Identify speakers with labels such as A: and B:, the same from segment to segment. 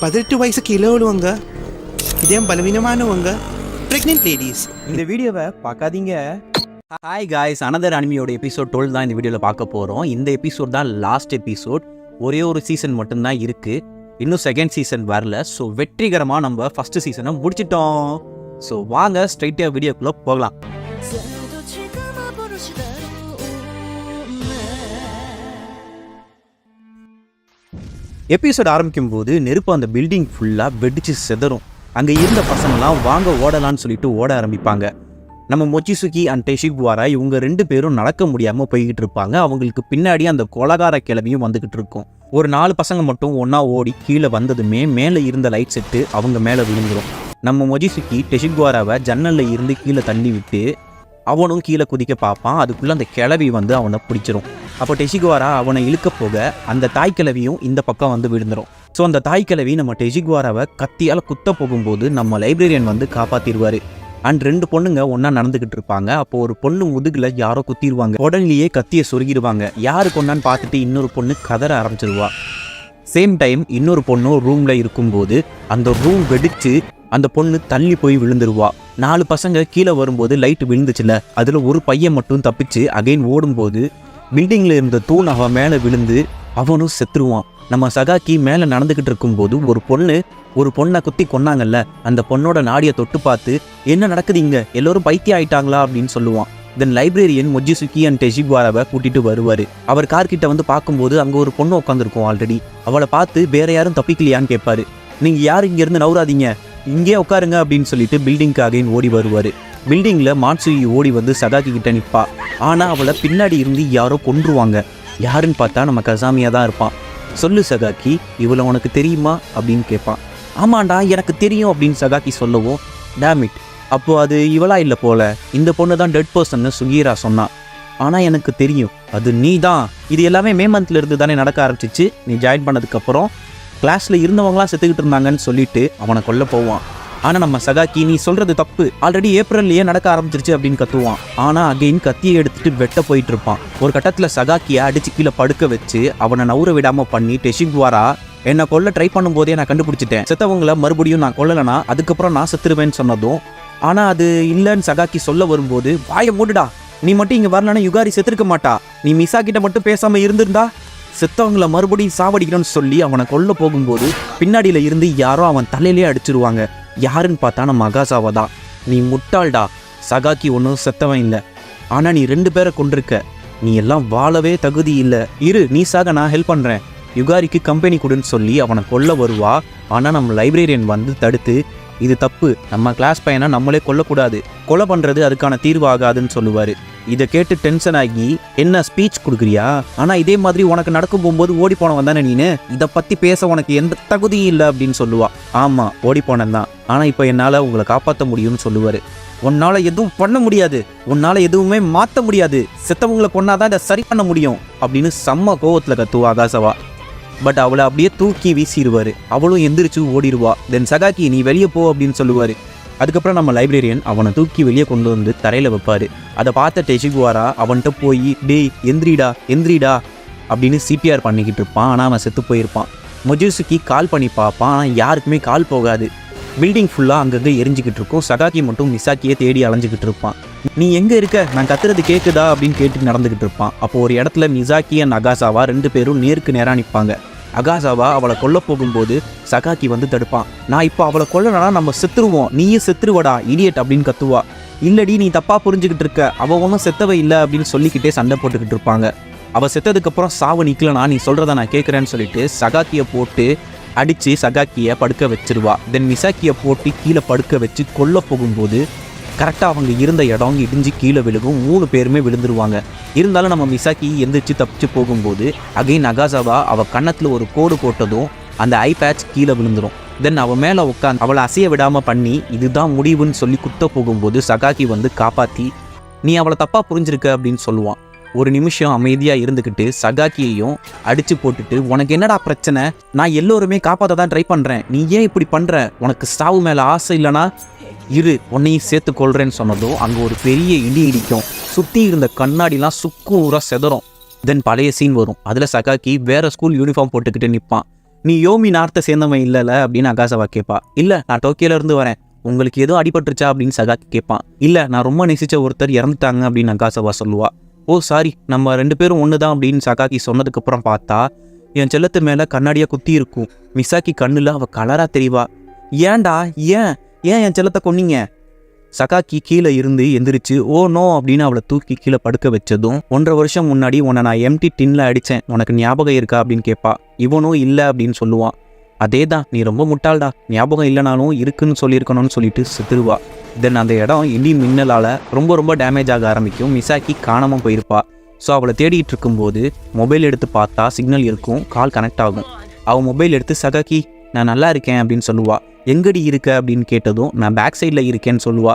A: பதினெட்டு வயசு கீழே உள்ளவங்க இதயம் பலவீனமானவங்க. ப்ரெக்னென்ட் லேடிஸ்
B: இந்த வீடியோவை பார்க்காதீங்க. ஹாய் காய்ஸ் அனதர் அனிமியோட எபிசோட் டுவெல் தான் இந்த வீடியோவில் பார்க்க போகிறோம் இந்த எபிசோட் தான் லாஸ்ட் எபிசோட் ஒரே ஒரு சீசன் மட்டும்தான் இருக்குது இன்னும் செகண்ட் சீசன் வரல. ஸோ வெற்றிகரமாக நம்ம ஃபஸ்ட்டு சீசனை முடிச்சிட்டோம். ஸோ வாங்க ஸ்ட்ரைட்டாக வீடியோக்குள்ளே போகலாம். எபிசோட் ஆரம்பிக்கும் போது நெருப்பு அந்த பில்டிங் ஃபுல்லாக வெடிச்சு செதறும். அங்கே இருந்த பசங்களாம் வாங்க ஓடலான்னு சொல்லிட்டு ஓட ஆரம்பிப்பாங்க. நம்ம மொச்சிசுகி அண்ட் டெஷிக்வாரா இவங்க ரெண்டு பேரும் நடக்க முடியாமல் போய்கிட்டு இருப்பாங்க. அவங்களுக்கு பின்னாடி அந்த கொலகார கிளவியும் வந்துக்கிட்டு இருக்கும். ஒரு நாலு பசங்க மட்டும் ஒன்றா ஓடி கீழே வந்ததுமே மேலே இருந்த லைட் செட்டு அவங்க மேலே விழுந்துரும். நம்ம மொஜிசுக்கி டெஷிக்வாராவை ஜன்னலில் இருந்து கீழே தள்ளி விட்டு அவனும் கீழே குதிக்க பார்ப்பான். அதுக்குள்ளே அந்த கிளவி வந்து அவனை பிடிச்சிரும். அப்போ டெஷிகுவாரா அவனை இழுக்க போக அந்த தாய்க்கிழவியும் இந்த பக்கம் வந்து விழுந்துரும். ஸோ அந்த தாய் நம்ம டெஷிகுவாராவை கத்தியால் குத்த போகும்போது நம்ம லைப்ரரியன் வந்து காப்பாற்றிடுவார் அண்ட் ரெண்டு பொண்ணுங்க ஒன்றா நடந்துக்கிட்டு இருப்பாங்க. அப்போ ஒரு பொண்ணு முதுகில் யாரோ குத்திடுவாங்க. உடனேயே கத்தியை சொருகிடுவாங்க. யாரு கொண்டான்னு பார்த்துட்டு இன்னொரு பொண்ணு கதற ஆரம்பிச்சிருவா. சேம் டைம் இன்னொரு பொண்ணும் ரூமில் இருக்கும்போது அந்த ரூம் வெடிச்சு அந்த பொண்ணு தள்ளி போய் விழுந்துருவா. நாலு பசங்க கீழே வரும்போது லைட் விழுந்துச்சுல. அதில் ஒரு பையன் மட்டும் தப்பிச்சு அகைன் ஓடும்போது பில்டிங்கில் இருந்த தூண் அவன் மேலே விழுந்து அவனும் செத்துருவான். நம்ம சகாக்கி மேலே நடந்துக்கிட்டு இருக்கும்போது ஒரு பொண்ணு ஒரு பொண்ணை குத்தி கொன்னாங்கல்ல அந்த பொண்ணோட நாடியை தொட்டு பார்த்து என்ன நடக்குது இங்கே? எல்லோரும் பைத்தியம் ஆயிட்டாங்களா? அப்படின்னு சொல்லுவான். தென் லைப்ரரியன் மொஜிசுக்கி அண்ட் டெஷிகுவாராவை கூட்டிட்டு வருவார். அவர் கார்கிட்ட வந்து பார்க்கும்போது அங்கே ஒரு பொண்ணு உட்காந்துருக்கும் ஆல்ரெடி அவளை பார்த்து வேற யாரும் தப்பிக்கலையான்னு கேட்பாரு. நீங்கள் யாரும் இங்கேருந்து நவுறாதீங்க. இங்கே உட்காருங்க அப்படின்னு சொல்லிட்டு பில்டிங்க்கு அகைன் ஓடி வருவார். பில்டிங்கில் மாட்சுயி ஓடி வந்து சகாக்கி கிட்ட நிற்பா ஆனால் அவளை பின்னாடி இருந்து யாரோ கொன்றுவாங்க. யாருன்னு பார்த்தா நம்ம கசாமியாக தான் இருப்பான். சொல்லு சகாக்கி இவளை உனக்கு தெரியுமா? அப்படின்னு கேட்பான். ஆமாண்டா எனக்கு தெரியும் அப்படின்னு சகாக்கி சொல்லவும் டேமிட் அப்போது அது இவளா இல்லை போல? இந்த பொண்ணு தான் டெட் பர்சன்னு சுகீரா சொன்னான் ஆனால் எனக்கு தெரியும் அது நீ தான் இது எல்லாமே மே மந்த்ல இருந்து தானே நடக்க ஆரம்பிச்சிச்சு. நீ ஜாயின் பண்ணதுக்கப்புறம் கிளாஸில் இருந்தவங்களாம் செத்துக்கிட்டு இருந்தாங்கன்னு சொல்லிட்டு அவனை கொல்ல போவான். ஆனால் நம்ம சகாக்கி நீ சொல்றது தப்பு. ஆல்ரெடி ஏப்ரல்லையே நடக்க ஆரம்பிச்சிருச்சு அப்படின்னு கத்துவான். ஆனால் அகைன் கத்தியை எடுத்துட்டு வெட்ட போயிட்டு இருப்பான் ஒரு கட்டத்தில் சகாக்கியை அடிச்சு கீழே படுக்க வச்சு அவனை நவுற விடாம பண்ணி டெஷிக்வாரா என்னை கொல்ல ட்ரை பண்ணும்போதே நான் கண்டுபிடிச்சிட்டேன். செத்தவங்கள மறுபடியும் நான் கொல்லலைனா அதுக்கப்புறம் நான் செத்துருவேன்னு சொன்னதும் ஆனால் அது இல்லைன்னு சகாக்கி சொல்ல வரும்போது வாய மூடுடா. நீ மட்டும் இங்கே வரலன்னா யுகாரி செத்துருக்க மாட்டா. நீ மிசா கிட்ட மட்டும் பேசாம இருந்திருந்தா செத்தவங்களை மறுபடியும் சாவடிக்கணும்னு சொல்லி அவனை கொல்ல போகும்போது பின்னாடியில இருந்து யாரோ அவன் தலையிலே அடிச்சிருவாங்க. யாருன்னு பார்த்தா நம்ம அகாசாவை தான். நீ முட்டாள்டா. சகாக்கி ஒன்றும் செத்தவன் இல்லை. ஆனால் நீ ரெண்டு பேரை கொண்டிருக்க நீ எல்லாம் வாழவே தகுதி இல்லை. இரு நீ சாக நான் ஹெல்ப் பண்ணுறேன் யுகாரிக்கு கம்பெனி கொடுன்னு சொல்லி அவனை கொல்ல வருவா. ஆனால் நம்ம லைப்ரரியன் வந்து தடுத்து இது தப்பு. நம்ம கிளாஸ் பையனை நம்மளே கொல்லக்கூடாது. கொலை பண்ணுறது அதுக்கான தீர்வு ஆகாதுன்னு சொல்லுவார். இதை கேட்டு டென்ஷன் ஆகி என்ன ஸ்பீச் கொடுக்குறியா? ஆனால் இதே மாதிரி உனக்கு நடக்கும் போகும்போது ஓடி போனவன் தானே நீனு? இதை பற்றி பேச உனக்கு எந்த தகுதியும் இல்லை அப்படின்னு சொல்லுவா. ஆமாம் ஓடி போனேன் தான். ஆனால் இப்போ என்னால் உங்களை காப்பாற்ற முடியும்னு சொல்லுவார். உன்னால் எதுவும் பண்ண முடியாது. உன்னால் எதுவுமே மாற்ற முடியாது. செத்தவங்களை கொண்டாதான் இதை சரி பண்ண முடியும். அப்படின்னு செம்ம கோவத்தில் கத்துவா ஆகாசவா. பட் அவளை அப்படியே தூக்கி வீசிடுவார். அவளும் எந்திரிச்சு ஓடிடுவா. தென் சகாக்கி நீ வெளியே போ அப்படின்னு சொல்லுவார். அதுக்கப்புறம் நம்ம லைப்ரரியன் அவனை தூக்கி வெளியே கொண்டு வந்து தரையில் வைப்பார். அதை பார்த்த டெஷிகுவாரா அவன்கிட்ட போய் டேய் எந்திரிடா எந்திரிடா அப்படின்னு சிபிஆர் பண்ணிக்கிட்டு இருப்பான். ஆனால் அவன் செத்து போயிருப்பான். மொஜூசுக்கு கால் பண்ணி பார்ப்பான். ஆனால் யாருக்குமே கால் போகாது. பில்டிங் ஃபுல்லாக அங்கங்கே எரிஞ்சிக்கிட்டு இருக்கும். சகாக்கி மட்டும் மிசாக்கியே தேடி அலைஞ்சிக்கிட்டு இருப்பான். நீ எங்கே இருக்க? நான் கத்துறது கேட்குதா அப்படின்னு கேட்டு நடந்துக்கிட்டு இருப்பான். அப்போ ஒரு இடத்துல மிசாக்கி அண்ட் அகாசாவா ரெண்டு பேரும் நேருக்கு நேராக நிற்பாங்க அகாசாவா அவளை கொல்ல போகும்போது சகாக்கி வந்து தடுப்பான். நான் இப்போ அவளை கொல்லனா நம்ம செத்துருவோம். நீயே செத்துருவடா இடியட் அப்படின்னு கத்துவா. இல்லடி நீ தப்பா புரிஞ்சுக்கிட்டு இருக்க. அவ ஒன்றும் செத்தவை இல்லை அப்படின்னு சொல்லிக்கிட்டே சண்டை போட்டுக்கிட்டு இருப்பாங்க. அவள் செத்ததுக்கப்புறம் சாவு நிற்கலனா நீ சொல்கிறத நான் கேட்குறேன்னு சொல்லிட்டு சகாக்கியை போட்டு அடித்து சகாக்கியை படுக்க வச்சிருவா. தென் மிசாக்கியை போட்டு கீழே படுக்க வச்சு கொல்ல போகும்போது கரெக்டாக அவங்க இருந்த இடம் இடிஞ்சு கீழே விழுகும் மூணு பேருமே விழுந்துருவாங்க. இருந்தாலும் நம்ம மிசாக்கி எந்திரிச்சு தப்பிச்சு போகும்போது அகைன் நகாசாவா அவள் கன்னத்தில் ஒரு கோடு போட்டதும் அந்த ஐ பேட்ச் கீழே விழுந்துடும் தென் அவள் மேலே உட்காந்து அவளை அசைய விடாமல் பண்ணி இதுதான் முடிவுன்னு சொல்லி குத்த போகும்போது சகாக்கி வந்து காப்பாற்றி நீ அவளை தப்பாக புரிஞ்சிருக்க அப்படின்னு சொல்லுவான். ஒரு நிமிஷம் அமைதியாக இருந்துக்கிட்டு சகாக்கியையும் அடித்து போட்டுட்டு உனக்கு என்னடா பிரச்சனை? நான் எல்லோருமே காப்பாற்ற தான் ட்ரை பண்ணுறேன் நீ ஏன் இப்படி பண்ணுற உனக்கு சாவு மேலே ஆசை இல்லைனா இரு உன்னையும் சேர்த்து கொள்றேன்னு சொன்னதும் அங்கே ஒரு பெரிய இடி இடிக்கும். சுற்றி இருந்த கண்ணாடிலாம் சுக்கும் ஊரா செதறும். தென் பழைய சீன் வரும். அதில் சகாக்கி வேற ஸ்கூல் யூனிஃபார்ம் போட்டுக்கிட்டு நிற்பான் நீ யோமி நார்த்தை சேர்ந்தவன் இல்லைல்ல அப்படின்னு அகாசவா கேட்பா இல்லை நான் டோக்கியோல இருந்து வரேன். உங்களுக்கு எதுவும் அடிபட்டுருச்சா? அப்படின்னு சகாக்கி கேட்பான் இல்லை நான் ரொம்ப நேசிச்ச ஒருத்தர் இறந்துட்டாங்க அப்படின்னு அகாசவா சொல்லுவா. ஓ சாரி நம்ம ரெண்டு பேரும் ஒன்று தான் அப்படின்னு சகாக்கி சொன்னதுக்கப்புறம் பார்த்தா என் செல்லத்து மேலே கண்ணாடியாக குத்தி இருக்கும். மிசாக்கி கண்ணில் அவள் கலராக தெரியவா ஏன்டா? ஏன்? ஏன் என் செல்லத்தை கொன்னீங்க? சகாக்கி கீழே இருந்து எந்திரிச்சு ஓ நோ அப்படின்னு அவளை தூக்கி கீழே படுக்க வச்சதும் ஒன்றரை வருஷம் முன்னாடி உன்னை நான் எம்டி டின்ல அடித்தேன் உனக்கு ஞாபகம் இருக்கா? அப்படின்னு கேட்பா இவனும் இல்லை அப்படின்னு சொல்லுவான் அதே தான் நீ ரொம்ப முட்டாள்டா. ஞாபகம் இல்லைனாலும் இருக்குன்னு சொல்லியிருக்கணும்னு சொல்லிட்டு செத்துருவா. தென் அந்த இடம் இடி மின்னலால் ரொம்ப ரொம்ப டேமேஜ் ஆக ஆரம்பிக்கும். மிசாக்கி காணாமல் போயிருப்பா. ஸோ அவளை தேடிட்டு இருக்கும்போது மொபைல் எடுத்து பார்த்தா சிக்னல் இருக்கும் கால் கனெக்ட் ஆகும். அவள் மொபைல் எடுத்து சகாக்கி நான் நல்லா இருக்கேன் அப்படின்னு சொல்லுவாள் எங்கடி இருக்க அப்படின்னு கேட்டதும் நான் பேக் சைடில் இருக்கேன்னு சொல்லுவா.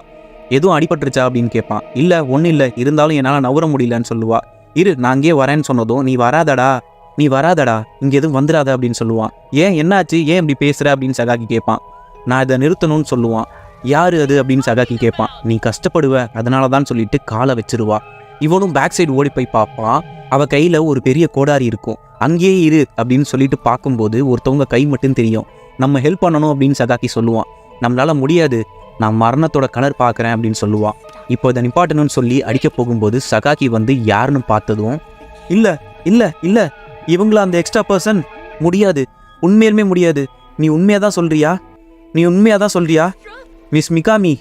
B: எதுவும் அடிபட்டுருச்சா? அப்படின்னு கேட்பான் இல்லை ஒன்றும் இல்லை. இருந்தாலும் என்னால் நவர முடியலன்னு சொல்லுவா. இரு நான் அங்கேயே வரேன்னு சொன்னதும் நீ வராதடா. நீ வராதடா. இங்கே எதுவும் வந்துடாத அப்படின்னு சொல்லுவான் ஏன்? என்னாச்சு? ஏன் இப்படி பேசுகிற அப்படின்னு சகாக்கி கேட்பான் நான் இதை நிறுத்தணும்னு சொல்லுவான் யார் அது? அப்படின்னு சகாக்கி கேட்பான் நீ கஷ்டப்படுவ. அதனால தான் சொல்லிட்டு காலை வச்சிருவா. இவனும் பேக் சைடு ஓடி போய் பார்ப்பான் அவள் கையில் ஒரு பெரிய கோடாரி இருக்கும். அங்கேயே இரு அப்படின்னு சொல்லிட்டு பார்க்கும்போது ஒருத்தவங்க கை மட்டும் தெரியும். நம்ம ஹெல்ப் பண்ணணும் அப்படின்னு சகாக்கி சொல்லுவான். நம்மளால் முடியாது. நான் மரணத்தோட கலர் பார்க்குறேன் அப்படின்னு சொல்லுவான். இப்போ இதை நிப்பாட்டணும்னு சொல்லி அடிக்க போகும்போது சகாக்கி வந்து யாருன்னு பார்த்ததும் இல்லை இல்லை இல்லை. இவங்கள அந்த எக்ஸ்ட்ரா பர்சன் முடியாது. உண்மையிலுமே முடியாது. நீ உண்மையாக தான் சொல்கிறியா நீ உண்மையாக தான் சொல்கிறியா மிஸ் மிகாமி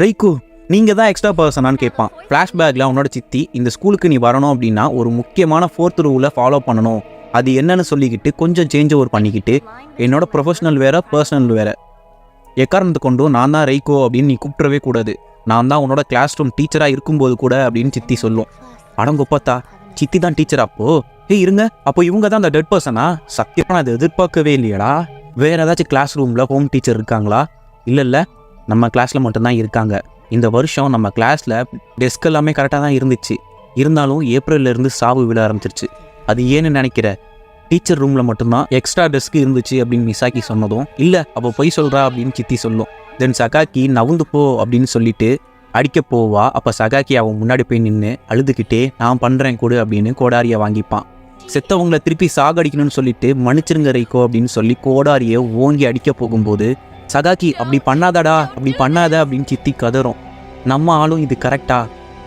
B: ரைக்கு நீங்கள் தான் எக்ஸ்ட்ரா பர்சனான்னு கேட்பான் ஃப்ளாஷ்பேக்கில் உன்னோட சித்தி இந்த ஸ்கூலுக்கு நீ வரணும் அப்படின்னா ஒரு முக்கியமான ஃபோர்த் ரூலை ஃபாலோ பண்ணணும். அது என்னன்னு சொல்லிக்கிட்டு கொஞ்சம் சேஞ்ச் ஓவர் பண்ணிக்கிட்டு என்னோட ப்ரொஃபஷனல் வேற பர்சனல் வேற எக்காரணத்தை கொண்டும் நான் தான் ரைக்கோ அப்படின்னு நீ கூப்பிடவே கூடாது. நான் தான் உன்னோட கிளாஸ் ரூம் டீச்சராக இருக்கும்போது கூட அப்படின்னு சித்தி சொல்லும். அடங்கொப்பத்தா சித்தி தான் டீச்சர் அப்போ? ஏய் இருங்க. அப்போ இவங்க தான் அந்த டெட் பர்சனா சத்தியமாக நான் அதை எதிர்பார்க்கவே இல்லையடா. வேற ஏதாச்சும் கிளாஸ் ரூமில் ஹோம் டீச்சர் இருக்காங்களா? இல்லை இல்லை. நம்ம கிளாஸில் மட்டும்தான் இருக்காங்க. இந்த வருஷம் நம்ம கிளாஸில் டெஸ்க் எல்லாமே கரெக்டாக தான் இருந்துச்சு. இருந்தாலும் ஏப்ரல்ல இருந்து சாவு விழ ஆரம்பிச்சிருச்சு. அது ஏன்னு நினைக்கிற? டீச்சர் ரூமில் மட்டும்தான் எக்ஸ்ட்ரா டெஸ்க் இருந்துச்சு அப்படின்னு மிசாக்கி சொன்னதும் இல்லை அப்போ பொய் சொல்கிறா அப்படின்னு சித்தி சொல்லும். தென் சகாக்கி நவுந்து போ அப்படின்னு சொல்லிட்டு அடிக்க போவா அப்போ சகாக்கி அவன் முன்னாடி போய் நின்று அழுதுகிட்டே நான் பண்ணுறேன் கொடு அப்படின்னு கோடாரியை வாங்கிப்பான். செத்தவங்கள திருப்பி சாகடிக்கணும்னு சொல்லிட்டு மன்னிச்சிருங்க ரைக்கோ அப்படின்னு சொல்லி கோடாரியை ஓங்கி அடிக்க போகும்போது சகாக்கி அப்படி பண்ணாதடா அப்படி பண்ணாத அப்படின்னு சித்தி கதறும். நம்ம ஆளும் இது கரெக்டா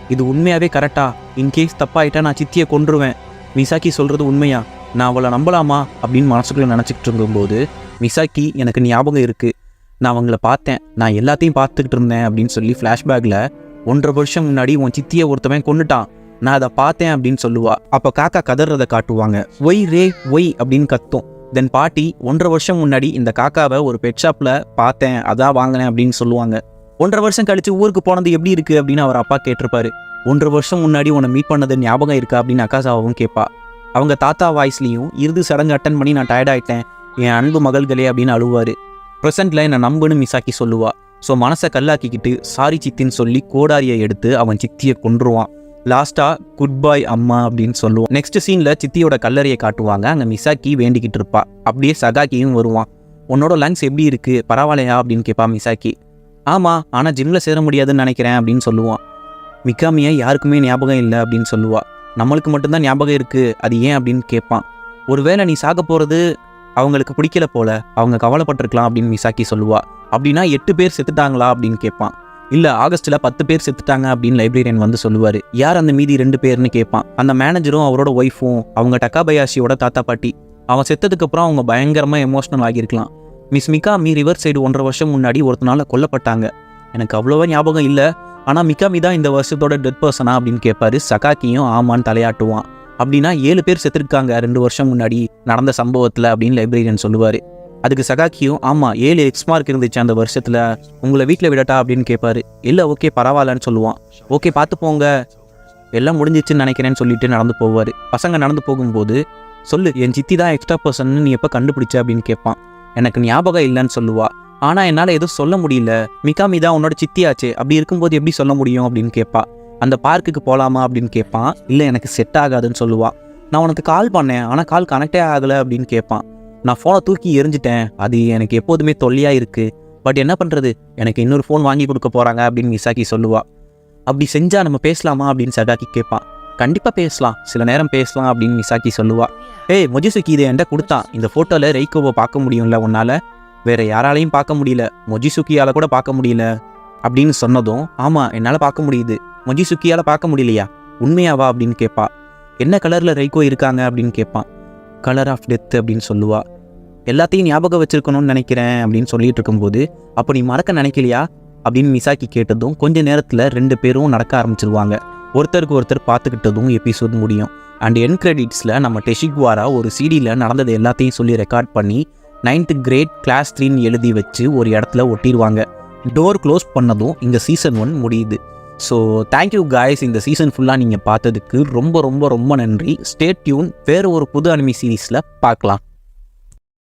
B: இது உண்மையாகவே கரெக்டா இன்கேஸ் தப்பாயிட்டா நான் சித்தியை கொன்றுவேன். மிசாக்கி சொல்கிறது உண்மையா? நான் அவளை நம்பலாமா? அப்படின்னு மனசுக்குள்ளே நினச்சிக்கிட்டு இருக்கும்போது மிசாக்கி எனக்கு ஞாபகம் இருக்குது நான் அவங்கள பார்த்தேன். நான் எல்லாத்தையும் பார்த்துக்கிட்டு இருந்தேன் அப்படின்னு சொல்லி ஃப்ளாஷ்பேக்கில் ஒன்றரை வருஷம் முன்னாடி உன் சித்தியை ஒருத்தவன் கொண்டுட்டான் நான் அதை பார்த்தேன் அப்படின்னு சொல்லுவா. அப்போ காக்கா கதறதை காட்டுவாங்க. ஒய் ரே ஒய் அப்படின்னு கத்தும். தென் பாட்டி ஒன்றரை வருஷம் முன்னாடி இந்த காக்காவை ஒரு பெட் ஷாப்பில் பார்த்தேன். அதான் வாங்கினேன் அப்படின்னு சொல்லுவாங்க. ஒன்றரை வருஷம் கழித்து ஊருக்கு போனது எப்படி இருக்குது அப்படின்னு அவர் அப்பா கேட்டிருப்பாரு. ஒன்றரை வருஷம் முன்னாடி உன்னை மீட் பண்ணது ஞாபகம் இருக்கா அப்படின்னு அக்காசாவும் கேட்பா அவங்க தாத்தா வாய்ஸ்லேயும் இறுதி சடங்கு அட்டன் பண்ணி நான் டயர்டாயிட்டேன் என் அன்பு மகள்களே அப்படின்னு அழுவார். ப்ரெசண்ட்டில் என்னை நம்புன்னு மிஸ்ஸாக்கி சொல்லுவா. ஸோ மனசை கல்லாக்கிக்கிட்டு சாரி சித்தின்னு சொல்லி கோடாரியை எடுத்து அவன் சித்தியை கொன்றுவான். லாஸ்ட்டாக குட் பாய் அம்மா அப்படின்னு சொல்லுவான். நெக்ஸ்ட் சீனில் சித்தியோட கல்லறையை காட்டுவாங்க அங்கே மிசாக்கி வேண்டிக்கிட்டு இருப்பா. அப்படியே சகாக்கியும் வருவான். உன்னோட லங்ஸ் எப்படி இருக்குது பரவாயில்லையா? அப்படின்னு கேட்பா மிசாக்கி. ஆமாம் ஆனால் ஜிம்மில் சேர முடியாதுன்னு நினைக்கிறேன் அப்படின்னு சொல்லுவான். மிக்காமியை யாருக்குமே ஞாபகம் இல்லை அப்படின்னு சொல்லுவா. நம்மளுக்கு மட்டும்தான் ஞாபகம் இருக்குது அது ஏன் அப்படின்னு கேட்பான். ஒருவேளை நீ சாக போகிறது அவங்களுக்கு பிடிக்கல போல அவங்க கவலைப்பட்டிருக்கலாம் அப்படின்னு மிசாக்கி சொல்லுவா. அப்படின்னா எட்டு பேர் செத்துட்டாங்களா அப்படின்னு கேட்பான். இல்லை ஆகஸ்ட்டில் பத்து பேர் செத்துட்டாங்க அப்படின்னு லைப்ரரியன் வந்து சொல்லுவார். யார் அந்த மீதி ரெண்டு பேர்னு கேட்பான். அந்த மேனேஜரும் அவரோட ஒய்ஃபும் அவங்க டக்காபயாஷியோட தாத்தா பாட்டி. அவன் செத்ததுக்கப்புறம் அவங்க பயங்கரமாக எமோஷனல் ஆகியிருக்கலாம். மிஸ் மிகாமி ரிவர் சைடு ஒன்றரை வருஷம் முன்னாடி ஒருத்தனால கொல்லப்பட்டாங்க. எனக்கு அவ்வளோவா ஞாபகம் இல்லை. ஆனால் மிகாமி தான் இந்த வருஷத்தோட டெட் பர்சனா அப்படின்னு கேட்பாரு சகாக்கியும் ஆமான்னு தலையாட்டுவான். அப்படின்னா ஏழு பேர் செத்துருக்காங்க ரெண்டு வருஷம் முன்னாடி நடந்த சம்பவத்தில் அப்படின்னு லைப்ரரியன் சொல்லுவார். அதுக்கு சகாக்கியும் ஆமாம் ஏழு எக்ஸ்மார்க் இருந்துச்சு அந்த வருஷத்தில். உங்களை வீட்டில் விடட்டா அப்படின்னு கேட்பாரு இல்லை ஓகே பரவாயில்லன்னு சொல்லுவான். ஓகே பார்த்து போங்க. எல்லாம் முடிஞ்சிச்சுன்னு நினைக்கிறேன்னு சொல்லிட்டு நடந்து போவார். பசங்க நடந்து போகும்போது சொல்லு என் சித்தி தான் எக்ஸ்ட்ரா பர்சன் நீ எப்போ கண்டுபிடிச்ச அப்படின்னு கேட்பான் எனக்கு ஞாபகம் இல்லைன்னு சொல்லுவாள் ஆனால் என்னால் எதுவும் சொல்ல முடியல. மிகாமி தான் உன்னோட சித்தியாச்சு அப்படி இருக்கும்போது எப்படி சொல்ல முடியும் அப்படின்னு கேட்பா அந்த பார்க்குக்கு போகலாமா அப்படின்னு கேட்பான் இல்லை எனக்கு செட் ஆகாதுன்னு சொல்லுவாள் நான் உனக்கு கால் பண்ணேன் ஆனால் கால் கனெக்டே ஆகலை அப்படின்னு கேட்பான் நான் ஃபோனை தூக்கி எரிஞ்சிட்டேன். அது எனக்கு எப்போதுமே தொல்லையாக இருக்குது பட் என்ன பண்ணுறது எனக்கு இன்னொரு ஃபோன் வாங்கி கொடுக்க போகிறாங்க அப்படின்னு மிசாக்கி சொல்லுவா. அப்படி செஞ்சால் நம்ம பேசலாமா அப்படின்னு சடாக்கி கேட்பான் கண்டிப்பாக பேசலாம். சில நேரம் பேசலாம் அப்படின்னு மிசாக்கி சொல்லுவா. ஏய் மொஜிசுக்கி இதை என்கிட்ட கொடுத்தான் இந்த ஃபோட்டோவில் ரெய்கோவை பார்க்க முடியும்ல உன்னால்? வேற யாராலையும் பார்க்க முடியல. மொஜிசுக்கியால் கூட பார்க்க முடியல அப்படின்னு சொன்னதும் ஆமாம் என்னால் பார்க்க முடியுது. மொஜிசுக்கியால் பார்க்க முடியலையா? உண்மையாவா? அப்படின்னு கேட்பா என்ன கலரில் ரைகோ இருக்காங்க? அப்படின்னு கேட்பான் கலர் ஆஃப் டெத் அப்படின்னு சொல்லுவா. எல்லாத்தையும் ஞாபகம் வச்சுருக்கணும்னு நினைக்கிறேன் அப்படின்னு சொல்லிட்டு இருக்கும்போது அப்போ நீ மறக்க நினைக்கலையா? அப்படின்னு மிசாக்கி கேட்டதும் கொஞ்ச நேரத்தில் ரெண்டு பேரும் நடக்க ஆரம்பிச்சிருவாங்க. ஒருத்தருக்கு ஒருத்தர் பார்த்துக்கிட்டதும் எபிசோட் முடியும். அண்ட் என் கிரெடிட்ஸில் நம்ம டெஷிக்வாரா ஒரு சிடியில் நடந்தது எல்லாத்தையும் சொல்லி ரெக்கார்ட் பண்ணி நைன்த்து கிரேட் கிளாஸ் த்ரீன்னு எழுதி வச்சு ஒரு இடத்துல ஒட்டிடுவாங்க டோர் க்ளோஸ் பண்ணதும் இங்கே சீசன் ஒன் முடியுது. ஸோ தேங்க்யூ காய்ஸ் இந்த சீசன் ஃபுல்லாக நீங்கள் பார்த்ததுக்கு ரொம்ப ரொம்ப ரொம்ப நன்றி. ஸ்டே டியூன் வேறு ஒரு புது அனிமி சீரீஸில் பார்க்கலாம்.